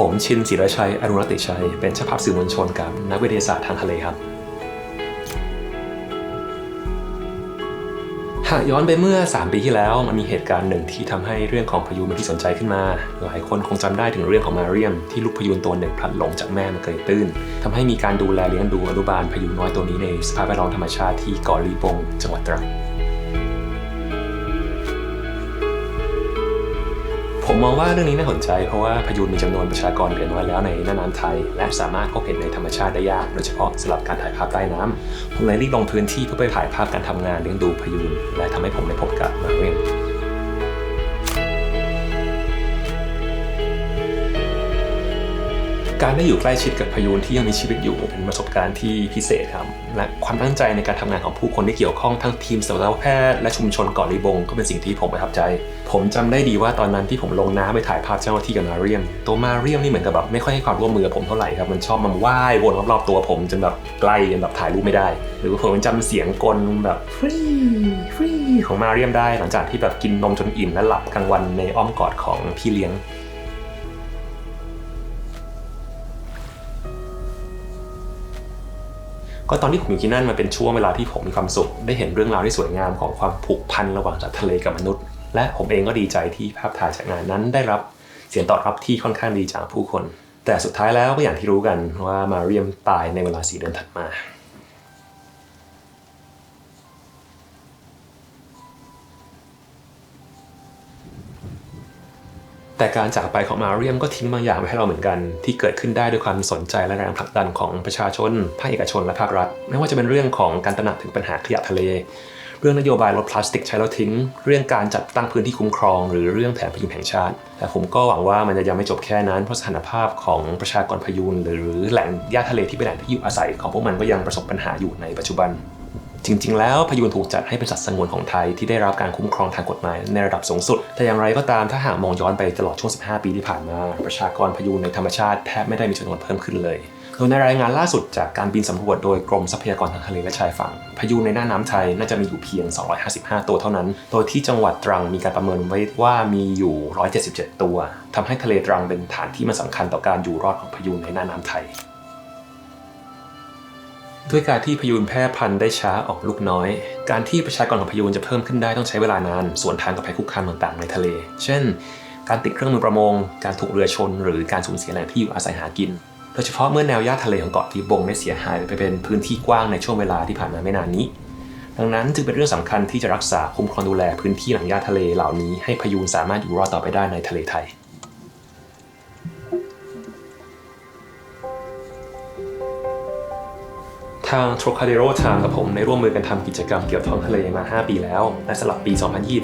ผมชินศิรชัย อรุณรัติชัย เป็นช่างภาพสื่อมวลชนกับนักวิทยาศาสตร์ทางทะเลครับ หากย้อนไปเมื่อ 3 ปีที่แล้วมันมีเหตุการณ์หนึ่งที่ทำให้เรื่องของพายุเป็นที่สนใจขึ้นมา หลายคนคงจำได้ถึงเรื่องของมาเรียม ที่ลูกพายุตัวหนึ่งพลัดหลงจากแม่มาเกยตื้นทำให้มีการดูแลเลี้ยงดูอนุบาลพายุน้อยตัวนี้ในสภาพแวดล้อมธรรมชาติที่เกาะลีบงจังหวัดตรัง ผมมองว่าเรื่องนี้น่าสนใจเพราะว่าพายุมีจำนวนประชากรเหลือน้อยแล้วในน่านน้ำไทย และสามารถพบเห็นในธรรมชาติได้ยากโดยเฉพาะสำหรับการถ่ายภาพใต้น้ำผมเลยรีบลงพื้นที่เพื่อไปถ่ายภาพการทำงานเลี้ยงดูพายุนและทำให้ผมได้พบกับมาเรียม การได้อยู่ใกล้ชิดกับพายุนที่ยังมีชีวิตอยู่เป็นประสบการณ์ที่พิเศษครับ และความตั้งใจในการทำงานของผู้คนที่เกี่ยวข้องทั้งทีมสัตวแพทย์และชุมชนเกาะลีบงก็เป็นสิ่งที่ผมประทับใจ ผมจำได้ดีว่าตอนนั้นที่ผมลงน้ำไปถ่ายภาพเจ้าหน้าที่กับมาเรียมตัวมาเรียมนี่เหมือนกับแบบไม่ค่อยให้ความร่วมมือกับผมเท่าไหร่ครับมันชอบมาว่ายวนรอบๆตัวผมจนแบบใกล้จนแบบถ่ายรูปไม่ได้ หรือผมยังจำเสียงกลแบบฟรีฟรีของมาเรียมได้ หลังจากที่แบบกินนมจนอิ่มและหลับกลางวันในอ้อมกอดของพี่เลี้ยง ก็ตอนที่ผมอยู่ที่นั่นมันเป็นช่วงเวลาที่ผมมีความสุข ได้เห็นเรื่องราวที่สวยงามของความผูกพันระหว่างสัตว์ทะเลกับมนุษย์ และผมเองก็ดีใจที่ภาพถ่ายจากงานนั้น ได้รับเสียงตอบรับที่ค่อนข้างดีจากผู้คน แต่สุดท้ายแล้วก็อย่างที่รู้กันว่ามาเรียมตายในเวลาสี่เดือนถัดมา แต่การจากไปของมาเรียมก็ทิ้งบางอย่างไว้ให้เราเหมือนกัน ที่เกิดขึ้นได้ด้วยความสนใจและแรงผลักดันของประชาชน ภาคเอกชนและภาครัฐ ไม่ว่าจะเป็นเรื่องของการตระหนักถึงปัญหาขยะทะเล เรื่องนโยบายลดพลาสติกใช้แล้วทิ้ง เรื่องการจัดตั้งพื้นที่คุ้มครอง หรือเรื่องแผนพยุแห่งชาติ แต่ผมก็หวังว่ามันจะยังไม่จบแค่นั้นเพราะสถานภาพของประชากรพยุหรือแหล่งหญ้าทะเลที่เป็นแหล่งที่อยู่อาศัยของพวกมันก็ยังประสบปัญหาอยู่ในปัจจุบัน จริง ๆ แล้วพายุนถูกจัดให้เป็นสัตว์สงวนของไทยที่ได้รับการคุ้มครองทางกฎหมายในระดับสูงสุด แต่อย่างไรก็ตามถ้าหากมองย้อนไปตลอดช่วง 15 ปีที่ผ่านมา ประชากรพายุนในธรรมชาติแทบไม่ได้มีจำนวนเพิ่มขึ้นเลยโดยในรายงานล่าสุดจากการบินสำรวจโดยกรมทรัพยากรทางทะเลและชายฝั่ง พายุในหน้าน้ำไทยน่าจะมีอยู่เพียง 255 ตัวเท่านั้น โดยที่จังหวัดตรังมีการประเมินไว้ว่ามีอยู่ 177 ตัว ทำให้ทะเลตรังเป็นฐานที่มันสำคัญต่อการอยู่รอดของพายุในหน้าน้ำไทย ด้วยการที่พายุนแพร่พันธุ์ได้ช้าออกลูกน้อย การที่ประชากรของพายุนจะเพิ่มขึ้นได้ต้องใช้เวลานานส่วนทางกับภัยคุกคามต่างๆในทะเล เช่น การติดเครื่องมือประมง การถูกเรือชน หรือการสูญเสียแหล่งที่อยู่อาศัยหากิน โดยเฉพาะเมื่อแนวหญ้าทะเลของเกาะทีบงได้เสียหายไปเป็นพื้นที่กว้างในช่วงเวลาที่ผ่านมาไม่นานนี้ ดังนั้นจึงเป็นเรื่องสำคัญที่จะรักษาคุ้มครองดูแลพื้นที่หลังหญ้าทะเลเหล่านี้ให้พายุนสามารถอยู่รอดต่อไปได้ในทะเลไทย ทาง Trocadero ทางกับผมได้ร่วมมือกันทำกิจกรรมเกี่ยวกับท้องทะเลมา 5 ปีแล้ว และสำหรับปี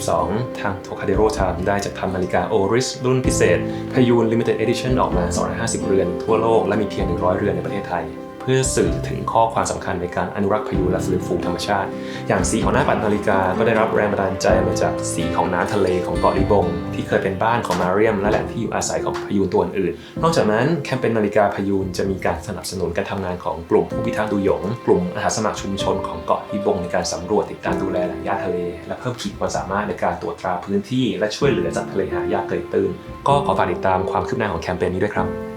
2022 ทาง Trocadero ทางได้จัดทำนาฬิกา Oris รุ่นพิเศษพายุน Limited Edition ออกมา 250 เรือนทั่วโลกและมีเพียง 100 เรือนในประเทศไทย เพื่อสื่อถึงข้อความสำคัญในการอนุรักษ์พายุและฟื้นฟูธรรมชาติ อย่างสีของหน้าปัดนาฬิกาก็ได้รับแรงบันดาลใจมาจากสีของน้ำทะเลของเกาะลิบง ที่เคยเป็นบ้านของมาเรียมและแหล่งที่อยู่อาศัยของพายุตัวอื่น นอกจากนั้นแคมเปญนาฬิกาพายุจะมีการสนับสนุนการทำงานของกลุ่มผู้พิทักษ์ดูหยง กลุ่มอาสาสมัครชุมชนของเกาะลิบงในการสำรวจติดตามดูแลแหล่งหญ้าทะเล และเพิ่มขีดความสามารถในการตรวจตราพื้นที่ และช่วยเหลือสัตว์ทะเลหายากเกยตื้นก็ขอฝากติดตามความคืบหน้าของแคมเปญนี้ด้วยครับ